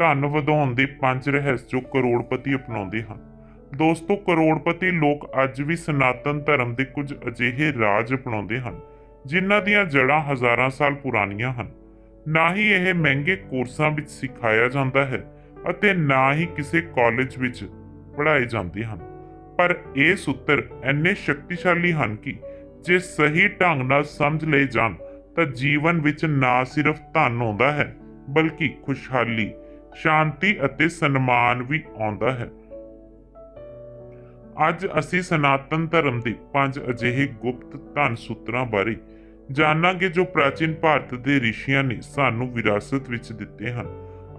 ਧਨ ਵਧਾਉਣ ਦੇ ਪੰਜ ਰਹੱਸ ਜੋ ਕਰੋੜਪਤੀ ਅਪਣਾਉਂਦੇ ਹਨ। ਦੋਸਤੋ, ਕਰੋੜਪਤੀ ਲੋਕ ਅੱਜ ਵੀ ਸਨਾਤਨ ਧਰਮ ਦੇ ਕੁਝ ਅਜਿਹੇ ਰਾਜ ਅਪਣਾਉਂਦੇ ਹਨ, ਜਿਨ੍ਹਾਂ ਦੀਆਂ ਜੜ੍ਹਾਂ ਹਜ਼ਾਰਾਂ ਸਾਲ ਪੁਰਾਣੀਆਂ ਹਨ। ਨਾ ਹੀ ਇਹ ਮਹਿੰਗੇ ਕੋਰਸਾਂ ਵਿੱਚ ਸਿਖਾਇਆ ਜਾਂਦਾ ਹੈ ਅਤੇ ਨਾ ਹੀ ਕਿਸੇ ਕਾਲਜ ਵਿੱਚ ਪੜ੍ਹਾਏ ਜਾਂਦੇ ਹਨ। ਪਰ ਇਹ ਸੂਤਰ ਇੰਨੇ ਸ਼ਕਤੀਸ਼ਾਲੀ ਹਨ ਕਿ ਜੇ ਸਹੀ ਢੰਗ ਨਾਲ ਸਮਝ ਲਏ ਜਾਣ, ਤਾਂ ਜੀਵਨ ਵਿੱਚ ਨਾ ਸਿਰਫ ਧਨ ਆਉਂਦਾ ਹੈ, ਬਲਕਿ ਖੁਸ਼ਹਾਲੀ ਸ਼ਾਂਤੀ ਅਤੇ ਸਨਮਾਨ ਵੀ ਆਉਂਦਾ ਹੈ। ਅੱਜ ਅਸੀਂ ਸਨਾਤਨ ਧਰਮ ਦੇ ਪੰਜ ਅਜਿਹੇ ਗੁਪਤ ਧਨ ਸੂਤਰਾਂ ਬਾਰੇ ਜਾਣਾਂਗੇ ਜੋ ਪ੍ਰਾਚੀਨ ਭਾਰਤ ਦੇ ਰਿਸ਼ੀਆਂ ਨੇ ਸਾਨੂੰ ਵਿਰਾਸਤ ਵਿੱਚ ਦਿੱਤੇ ਹਨ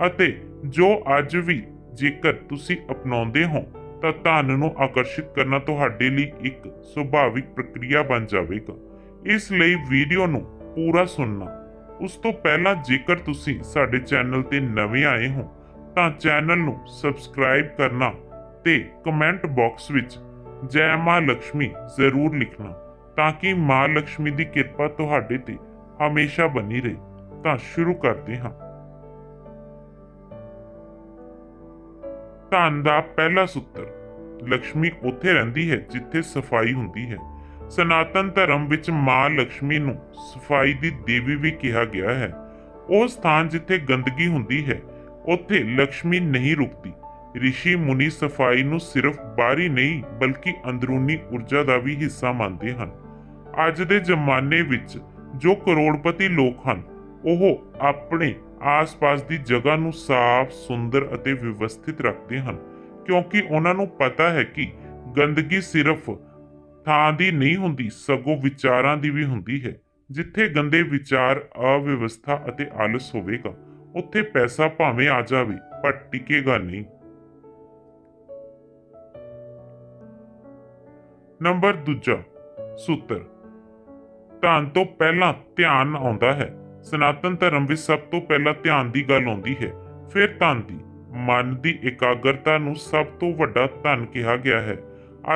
ਅਤੇ ਜੋ ਅੱਜ ਵੀ ਜੇਕਰ ਤੁਸੀਂ ਅਪਣਾਉਂਦੇ ਹੋ ਤਾਂ ਧਨ ਨੂੰ ਆਕਰਸ਼ਿਤ ਕਰਨਾ ਤੁਹਾਡੇ ਲਈ ਇੱਕ ਸੁਭਾਵਿਕ ਪ੍ਰਕਿਰਿਆ ਬਣ ਜਾਵੇਗਾ। ਇਸ ਲਈ ਵੀਡੀਓ ਨੂੰ ਪੂਰਾ ਸੁਣਨਾ। ਉਸ ਤੋਂ ਪਹਿਲਾਂ ਜੇਕਰ ਤੁਸੀਂ ਸਾਡੇ ਚੈਨਲ ਤੇ ਨਵੇਂ ਆਏ ਹੋ, ਤਾਂ ਚੈਨਲ ਨੂੰ ਸਬਸਕ੍ਰਾਈਬ ਕਰਨਾ ਤੇ ਕਮੈਂਟ ਬਾਕਸ ਵਿੱਚ ਜੈ ਮਾਂ ਲక్ష్ਮੀ ਜ਼ਰੂਰ ਲਿਖਣਾ, ਤਾਂ ਕਿ ਮਾਂ ਲక్ష్ਮੀ ਦੀ ਕਿਰਪਾ ਤੁਹਾਡੇ ਤੇ ਹਮੇਸ਼ਾ ਬਣੀ ਰਹੇ। ਤਾਂ ਸ਼ੁਰੂ ਕਰਦੇ ਹਾਂ। ਧਨ ਦਾ ਪਹਿਲਾ ਸੂਤਰ ਲక్ష్ਮੀ ਉੱਥੇ ਰਹਿੰਦੀ ਹੈ ਜਿੱਥੇ ਸਫ਼ਾਈ ਹੁੰਦੀ ਹੈ। ਸਨਾਤਨ ਧਰਮ ਵਿੱਚ ਮਾਂ ਲక్ష్ਮੀ ਨੂੰ ਸਫ਼ਾਈ ਦੀ ਦੇਵੀ ਵੀ ਕਿਹਾ ਗਿਆ ਹੈ। ਉਹ ਸਥਾਨ ਜਿੱਥੇ ਗੰਦਗੀ ਹੁੰਦੀ ਹੈ ਉੱਥੇ ਲక్ష్ਮੀ ਨਹੀਂ ਰੁਕਦੀ। ઋષਿ ਮੁਨੀ ਸਫ਼ਾਈ ਨੂੰ ਸਿਰਫ ਬਾਹਰੀ ਨਹੀਂ ਬਲਕਿ ਅੰਦਰੂਨੀ ਊਰਜਾ ਦਾ ਵੀ ਹਿੱਸਾ ਮੰਨਦੇ ਹਨ। ਅੱਜ ਦੇ ਜ਼ਮਾਨੇ ਵਿੱਚ ਜੋ ਕਰੋੜਪਤੀ ਲੋਕ ਹਨ ਉਹ ਆਪਣੇ ਆਸ-ਪਾਸ ਦੀ ਜਗ੍ਹਾ ਨੂੰ ਸਾਫ਼, ਸੁੰਦਰ ਅਤੇ ਵਿਵਸਥਿਤ ਰੱਖਦੇ ਹਨ ਕਿਉਂਕਿ ਉਹਨਾਂ ਨੂੰ ਪਤਾ ਹੈ ਕਿ ਗੰਦਗੀ ਸਿਰਫ ਥਾਂ ਦੀ ਨਹੀਂ ਹੁੰਦੀ, ਸਗੋਂ ਵਿਚਾਰਾਂ ਦੀ ਵੀ ਹੁੰਦੀ ਹੈ। ਜਿੱਥੇ ਗੰਦੇ ਵਿਚਾਰ, ਅਵਿਵਸਥਾ ਅਤੇ ਆਲਸ ਹੋਵੇਗਾ, ਉੱਥੇ ਪੈਸਾ ਭਾਵੇਂ ਆ ਜਾਵੇ, ਪਰ ਟਿਕੇਗਾ ਨਹੀਂ। ਨੰਬਰ ਦੂਜਾ ਸੂਤਰ। ਧਨ ਤੋਂ ਪਹਿਲਾਂ ਧਿਆਨ ਆਉਂਦਾ ਹੈ। ਸਨਾਤਨ ਧਰਮ ਵਿੱਚ ਸਭ ਤੋਂ ਪਹਿਲਾਂ ਧਿਆਨ ਦੀ ਗੱਲ ਆਉਂਦੀ ਹੈ। ਫਿਰ ਧਨ ਦੀ, ਮਨ ਦੀ ਇਕਾਗਰਤਾ ਨੂੰ ਸਭ ਤੋਂ ਵੱਡਾ ਧਨ ਕਿਹਾ ਗਿਆ ਹੈ।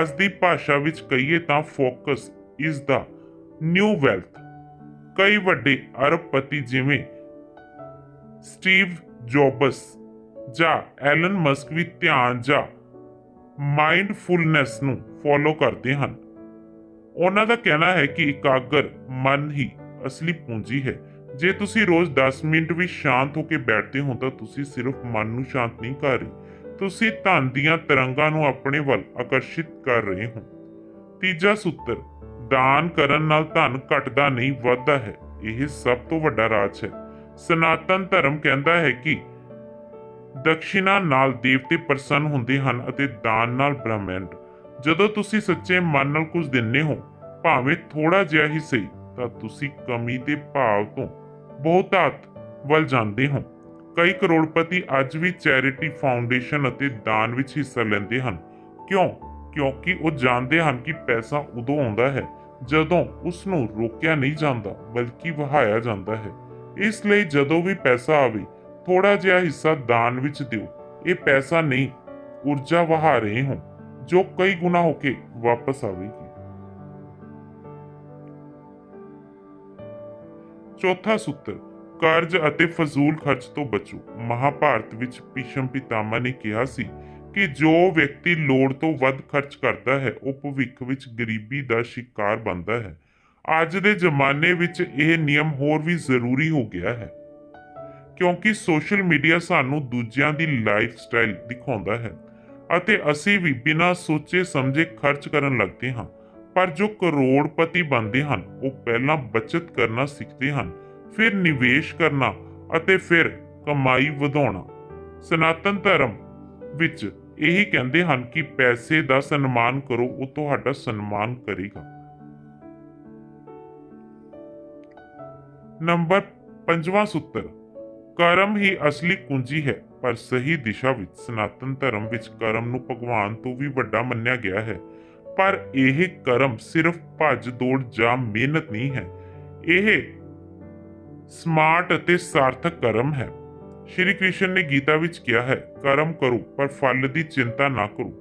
ਅੱਜ ਦੀ ਭਾਸ਼ਾ ਵਿੱਚ ਕਹੀਏ ਤਾਂ focus is the new wealth. ਕਈ ਵੱਡੇ ਅਰਬਪਤੀ ਜਿਵੇਂ ਸਟੀਵ ਜੌਬਸ ਜਾਂ ਐਲਨ ਮਸਕ ਵੀ ਧਿਆਨ ਜਾਂ ਮਾਈਂਡਫੁਲਨੈਸ ਨੂੰ ਫੋਲੋ ਕਰਦੇ ਹਨ। ਉਹਨਾਂ ਦਾ ਕਹਿਣਾ ਹੈ ਕਿ ਇਕਾਗਰ ਮਨ ਹੀ ਅਸਲੀ ਪੂੰਜੀ ਹੈ। ਜੇ ਤੁਸੀਂ ਰੋਜ਼ 10 ਮਿੰਟ ਵੀ ਸ਼ਾਂਤ ਹੋ ਕੇ ਬੈਠਦੇ ਹੋ ਤਾਂ ਤੁਸੀਂ ਸਿਰਫ ਮਨ ਨੂੰ ਸ਼ਾਂਤ ਨਹੀਂ ਕਰ ਰਹੇ। ਤੁਸੀਂ ਧਨ ਦੀਆਂ ਤਰੰਗਾਂ ਨੂੰ ਆਪਣੇ ਵੱਲ ਆਕਰਸ਼ਿਤ ਕਰ ਰਹੇ ਹੋ। ਤੀਜਾ ਸੂਤਰ, ਦਾਨ ਕਰਨ ਨਾਲ ਧਨ ਘਟਦਾ ਨਹੀਂ, ਵੱਧਦਾ ਹੈ। ਇਹ ਸਭ ਤੋਂ ਵੱਡਾ ਰਾਜ ਹੈ। ਸਨਾਤਨ ਧਰਮ ਕਹਿੰਦਾ ਹੈ ਕਿ ਦਕਸ਼ਿਨਾ ਨਾਲ ਦੇਵਤੇ ਪ੍ਰਸੰਨ ਹੁੰਦੇ ਹਨ ਅਤੇ ਦਾਨ ਨਾਲ ਬ੍ਰਹਮੰਡ। ਜਦੋਂ ਤੁਸੀਂ ਸੱਚੇ ਮਨ ਨਾਲ ਕੁਝ ਦਿੰਦੇ ਹੋ, ਭਾਵੇਂ ਥੋੜਾ ਜਿਹਾ ਹੀ ਸਹੀ, ਤਾਂ ਤੁਸੀਂ ਕਮੀ ਦੇ ਭਾਵ ਤੋਂ ਬਹੁਤਾਤ ਵੱਲ ਜਾਂਦੇ ਹੋ। ਕਈ ਕਰੋੜਪਤੀ ਅੱਜ ਵੀ ਚੈਰਿਟੀ ਫਾਊਂਡੇਸ਼ਨ ਅਤੇ ਦਾਨ ਵਿੱਚ ਹਿੱਸਾ ਲੈਂਦੇ ਹਨ। ਕਿਉਂ? ਕਿਉਂਕਿ ਉਹ ਜਾਣਦੇ ਹਨ ਕਿ ਪੈਸਾ ਉਦੋਂ ਆਉਂਦਾ ਹੈ ਜਦੋਂ ਉਸ ਨੂੰ ਰੋਕਿਆ ਨਹੀਂ ਜਾਂਦਾ, ਬਲਕਿ ਵਹਾਇਆ ਜਾਂਦਾ ਹੈ। ਇਸ ਲਈ ਜਦੋਂ ਵੀ ਪੈਸਾ ਆਵੇ ਥੋੜਾ ਜਿਹਾ ਹਿੱਸਾ ਦਾਨ ਵਿੱਚ ਦਿਓ। ਇਹ ਪੈਸਾ ਨਹੀਂ, ਊਰਜਾ ਵਹਾ ਰਹੇ ਹੋ ਜੋ ਕਈ ਗੁਣਾ ਹੋ ਕੇ ਵਾਪਸ ਆਵੇਗੀ। ਚੌਥਾ ਸੂਤਰ ਕਰਜ਼ ਅਤੇ ਫਜ਼ੂਲ ਖਰਚ ਤੋਂ ਬਚੋ। ਮਹਾਭਾਰਤ ਵਿੱਚ ਭੀਸ਼ਮ ਪਿਤਾਮਾ ਨੇ ਕਿਹਾ ਸੀ ਕਿ ਜੋ ਵਿਅਕਤੀ ਲੋੜ ਤੋਂ ਵੱਧ ਖਰਚ ਕਰਦਾ ਹੈ, ਉਹ ਭਵਿੱਖ ਵਿੱਚ ਗਰੀਬੀ ਦਾ ਸ਼ਿਕਾਰ ਬਣਦਾ ਹੈ। ਅੱਜ ਦੇ ਜ਼ਮਾਨੇ ਵਿੱਚ ਇਹ ਨਿਯਮ ਹੋਰ ਵੀ ਜ਼ਰੂਰੀ ਹੋ ਗਿਆ ਹੈ। ਕਿਉਂਕਿ ਸੋਸ਼ਲ ਮੀਡੀਆ ਸਾਨੂੰ ਦੂਜਿਆਂ ਦੀ ਲਾਈਫ ਸਟਾਈਲ ਦਿਖਾਉਂਦਾ ਹੈ ਅਤੇ ਅਸੀਂ ਵੀ ਬਿਨਾਂ ਸੋਚੇ ਸਮਝੇ ਖਰਚ ਕਰਨ ਲੱਗਦੇ ਹਾਂ। ਪਰ ਜੋ ਕਰੋੜਪਤੀ ਬਣਦੇ ਹਨ, ਉਹ ਪਹਿਲਾਂ ਬਚਤ ਕਰਨਾ ਸਿੱਖਦੇ ਹਨ ਫਿਰ ਨਿਵੇਸ਼ ਕਰਨਾ ਅਤੇ ਫਿਰ ਕਮਾਈ ਵਧਾਉਣਾ। ਸਨਾਤਨ ਧਰਮ ਵਿੱਚ ਇਹੀ ਕਹਿੰਦੇ ਹਨ ਕਿ ਪੈਸੇ ਦਾ ਸਨਮਾਨ ਕਰੋ, ਉਹ ਤੁਹਾਡਾ ਸਨਮਾਨ ਕਰੇਗਾ। ਨੰਬਰ ਪੰਜਵਾਂ ਸੂਤਰ, ਕਰਮ ਹੀ ਅਸਲੀ ਕੁੰਜੀ ਹੈ, ਪਰ ਸਹੀ ਦਿਸ਼ਾ ਵਿੱਚ ਸਨਾਤਨ ਧਰਮ ਵਿੱਚ ਕਰਮ ਨੂੰ ਭਗਵਾਨ ਤੋਂ ਵੀ ਵੱਡਾ ਮੰਨਿਆ ਗਿਆ ਹੈ। ਪਰ ਇਹ ਕਰਮ ਸਿਰਫ ਭੱਜ ਦੌੜ ਜਾਂ ਮਿਹਨਤ ਨਹੀਂ ਹੈ। ਇਹ ਸਮਾਰਟ ਅਤੇ ਸਾਰਥਕ ਕਰਮ ਹੈ। ਸ਼੍ਰੀ ਕ੍ਰਿਸ਼ਨ ਨੇ ਗੀਤਾ ਵਿੱਚ ਕਿਹਾ ਹੈ, ਕਰਮ ਕਰੋ, ਪਰ ਫਲ ਦੀ ਚਿੰਤਾ ਨਾ ਕਰੋ।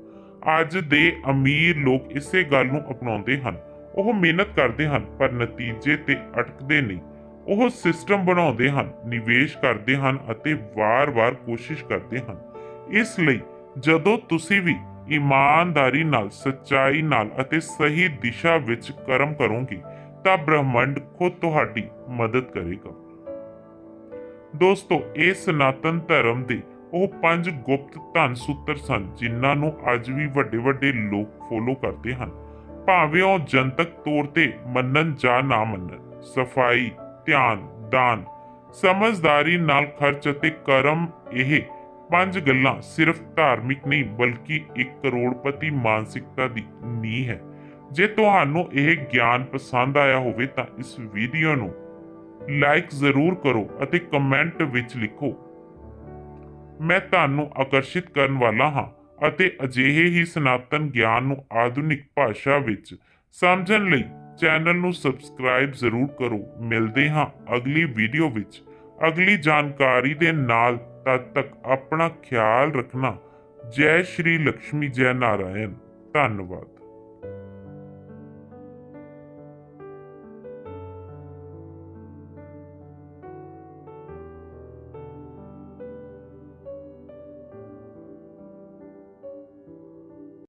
ਅੱਜ ਦੇ ਅਮੀਰ ਲੋਕ ਇਸੇ ਗੱਲ ਨੂੰ ਅਪਣਾਉਂਦੇ ਹਨ। ਉਹ ਮਿਹਨਤ ਕਰਦੇ ਹਨ, ਪਰ ਨਤੀਜੇ ਤੇ ਅਟਕਦੇ ਨਹੀਂ। ਉਹ ਸਿਸਟਮ ਬਣਾਉਂਦੇ ਹਨ, ਨਿਵੇਸ਼ ਕਰਦੇ ਹਨ ਅਤੇ ਵਾਰ-ਵਾਰ ਕੋਸ਼ਿਸ਼ ਕਰਦੇ ਹਨ। ਇਸ ਲਈ ਜਦੋਂ ਤੁਸੀਂ ਵੀ ਇਮਾਨਦਾਰੀ ਨਾਲ, ਸੱਚਾਈ ਨਾਲ ਅਤੇ ਸਹੀ ਦਿਸ਼ਾ ਵਿੱਚ ਕਰਮ ਕਰੋਗੇ ਤਾਂ ਬ੍ਰਹਮੰਡ ਖੁਦ ਤੁਹਾਡੀ ਮਦਦ ਕਰੇਗਾ। ਦੋਸਤੋ, ਇਹ ਸਨਾਤਨ ਧਰਮ ਦੇ ਉਹ ਪੰਜ ਗੁਪਤ ਧਨ ਸੂਤਰ ਸਨ, ਜਿਨ੍ਹਾਂ ਨੂੰ ਅੱਜ ਵੀ ਵੱਡੇ ਵੱਡੇ ਲੋਕ ਫੋਲੋ ਕਰਦੇ ਹਨ। ਭਾਵੇਂ ਉਹ ਜਨਤਕ ਤੌਰ ਤੇ ਮੰਨਣ ਜਾਂ ਨਾ ਮੰਨਣ, ਸਫ਼ਾਈ, ਧਿਆਨ, ਦਾਨ, ਸਮਝਦਾਰੀ ਨਾਲ ਖਰਚ ਅਤੇ ਕਰਮ, ਇਹ ਪੰਜ ਗੱਲਾਂ ਸਿਰਫ ਧਾਰਮਿਕ ਨਹੀਂ, ਬਲਕਿ ਇੱਕ ਕਰੋੜਪਤੀ ਮਾਨਸਿਕਤਾ ਦੀ ਨੀਂਹ ਹੈ। ਜੇ ਤੁਹਾਨੂੰ ਇਹ ਗਿਆਨ ਪਸੰਦ ਆਇਆ ਹੋਵੇ ਤਾਂ ਇਸ ਵੀਡੀਓ ਨੂੰ ਲਾਈਕ ਜ਼ਰੂਰ ਕਰੋ ਅਤੇ ਕਮੈਂਟ ਵਿੱਚ ਲਿਖੋ। ਮੈਂ ਤੁਹਾਨੂੰ ਆਕਰਸ਼ਿਤ ਕਰਨ ਵਾਲਾ ਹਾਂ ਅਤੇ ਅਜਿਹੇ ਹੀ ਸਨਾਤਨ ਗਿਆਨ ਨੂੰ ਆਧੁਨਿਕ ਭਾਸ਼ਾ ਵਿੱਚ ਸਮਝਣ ਲਈ ਚੈਨਲ ਨੂੰ ਸਬਸਕ੍ਰਾਈਬ ਜ਼ਰੂਰ ਕਰੋ। ਮਿਲਦੇ ਹਾਂ ਅਗਲੀ ਵੀਡੀਓ ਵਿੱਚ। ਅਗਲੀ ਜਾਣਕਾਰੀ ਦੇ ਨਾਲ ਤਦ ਤੱਕ ਆਪਣਾ ਖਿਆਲ ਰੱਖਣਾ। ਜੈ ਸ਼੍ਰੀ ਲక్ష్ਮੀ ਜੈ ਨਾਰਾਇਣ। ਧੰਨਵਾਦ।